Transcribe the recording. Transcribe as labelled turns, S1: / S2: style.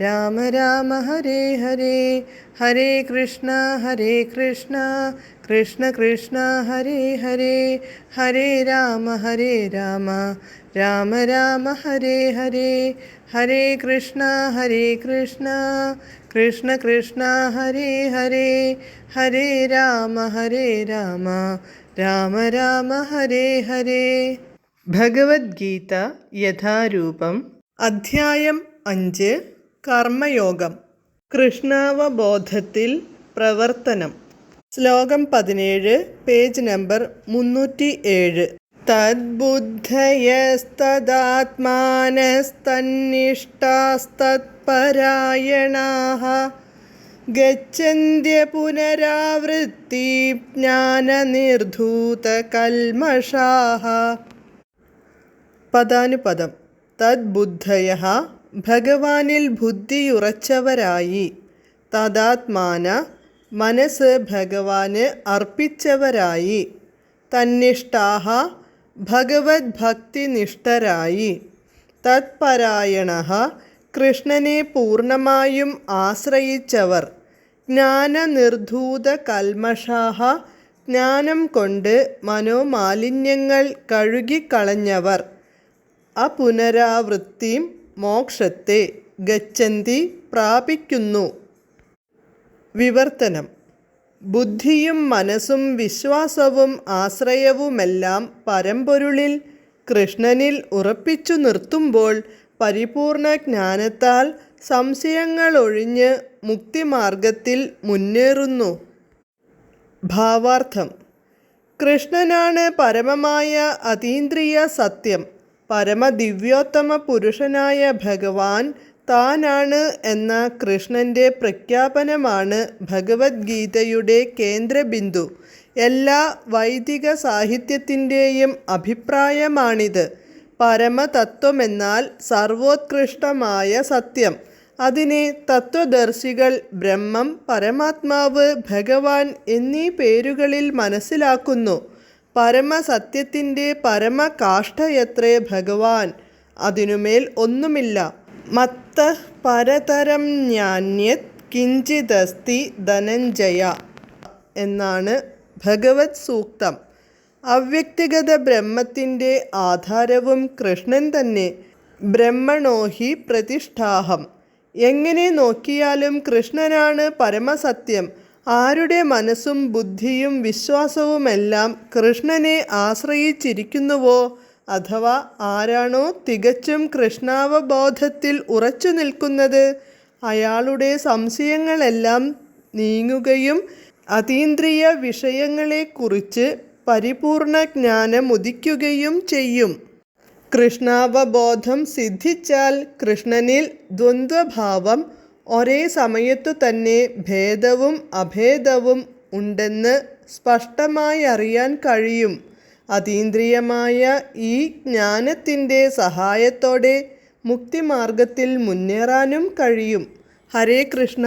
S1: രാമ രാമ ഹരേ ഹരേ. ഹരേ കൃഷ്ണ ഹരേ കൃഷ്ണ. കൃഷ്ണ കൃഷ്ണ ഹരേ ഹരേ. ഹരേ രാമ ഹരേ രാമ. രാമ രാമ ഹരേ ഹരേ. ഹരേ കൃഷ്ണ ഹരേ കൃഷ്ണ. കൃഷ്ണ കൃഷ്ണ ഹരേ ഹരേ. ഹരേ രാമ ഹരേ രാമ. രാമ രാമ ഹരേ ഹരേ. ഭഗവത്ഗീത യഥാരൂപം അധ്യായം അഞ്ച്. കർമ്മയോഗം. കൃഷ്ണാവബോധത്തിൽ പ്രവർത്തനം. ശ്ലോകം പതിനേഴ് പേജ് നമ്പർ മുന്നൂറ്റി ഏഴ് തദ്ബുദ്ധയസ്തദാത്മാനസ്തന്നിഷ്ടാസ്തത്പരായണാഹ. ഗച്ഛന്ത്യ പുനരാവൃത്തി ജ്ഞാനനിർധൂതകൽമഷാः പദാനുപദം. തദ്ബുദ്ധയ ഭഗവാനിൽ ബുദ്ധിയുറച്ചവരായി. തദാത്മാന മനസ്സ് ഭഗവാന് അർപ്പിച്ചവരായി. തന്നിഷ്ടാഹ ഭഗവത് ഭക്തിനിഷ്ഠരായി തത്പരായണ കൃഷ്ണനെ പൂർണമായും ആശ്രയിച്ചവർ. ജ്ഞാനനിർധൂത കൽമഷാഹ ജ്ഞാനം കൊണ്ട് മനോമാലിന്യങ്ങൾ കഴുകിക്കളഞ്ഞവർ. അപുനരാവൃത്തിയും മോക്ഷത്തെ ഗച്ഛന്തി പ്രാപിക്കുന്നു. വിവർത്തനം. ബുദ്ധിയും മനസ്സും വിശ്വാസവും ആശ്രയവുമെല്ലാം പരമ്പൊരുളിൽ കൃഷ്ണനിൽ ഉറപ്പിച്ചു നിർത്തുമ്പോൾ പരിപൂർണ ജ്ഞാനത്താൽ സംശയങ്ങളൊഴിഞ്ഞ് മുക്തിമാർഗത്തിൽ മുന്നേറുന്നു. ഭാവാർത്ഥം. കൃഷ്ണനാണ് പരമമായ അതീന്ദ്രിയ സത്യം. പരമദിവ്യോത്തമ പുരുഷനായ ഭഗവാൻ താനാണ് എന്ന കൃഷ്ണന്റെ പ്രഖ്യാപനമാണ് ഭഗവത്ഗീതയുടെ കേന്ദ്രബിന്ദു. എല്ലാ വൈദിക സാഹിത്യത്തിന്റെയും അഭിപ്രായമാണിത്. പരമതത്വമെന്നാൽ സർവോത്കൃഷ്ടമായ സത്യം. അതിനെ തത്വദർശികൾ ബ്രഹ്മം പരമാത്മാവ് ഭഗവാൻ എന്നീ പേരുകളിൽ മനസ്സിലാക്കുന്നു. പരമസത്യത്തിന്റെ പരമകാഷ്ഠയത്രേ ഭഗവാൻ. അതിനുമേൽ ഒന്നുമില്ല. മത്ത പരതരം ജ്ഞാന്യത് കിഞ്ചിതസ്തി ധനഞ്ജയ എന്നാണ് ഭഗവത് സൂക്തം. അവ്യക്തിഗത ബ്രഹ്മത്തിന്റെ ആധാരവും കൃഷ്ണൻ തന്നെ ബ്രഹ്മണോഹി പ്രതിഷ്ഠാഹം. എങ്ങനെ നോക്കിയാലും കൃഷ്ണനാണ് പരമസത്യം. ആരുടെ മനസ്സും ബുദ്ധിയും വിശ്വാസവുമെല്ലാം കൃഷ്ണനെ ആശ്രയിച്ചിരിക്കുന്നുവോ അഥവാ ആരാണോ തികച്ചും കൃഷ്ണാവബോധത്തിൽ ഉറച്ചു നിൽക്കുന്നത് അയാളുടെ സംശയങ്ങളെല്ലാം നീങ്ങുകയും അതീന്ദ്രിയ വിഷയങ്ങളെക്കുറിച്ച് പരിപൂർണ ജ്ഞാനം ഉദിക്കുകയും ചെയ്യും. കൃഷ്ണാവബോധം സിദ്ധിച്ചാൽ കൃഷ്ണനിൽ ദ്വന്ദ്വഭാവം ഒരേ സമയത്തു തന്നെ ഭേദവും അഭേദവും ഉണ്ടെന്ന് സ്പഷ്ടമായി അറിയാൻ കഴിയും. അതീന്ദ്രിയമായ ഈ ജ്ഞാനത്തിന്റെ സഹായത്തോടെ മുക്തിമാർഗത്തിൽ മുന്നേറാനും കഴിയും. ഹരേ കൃഷ്ണ.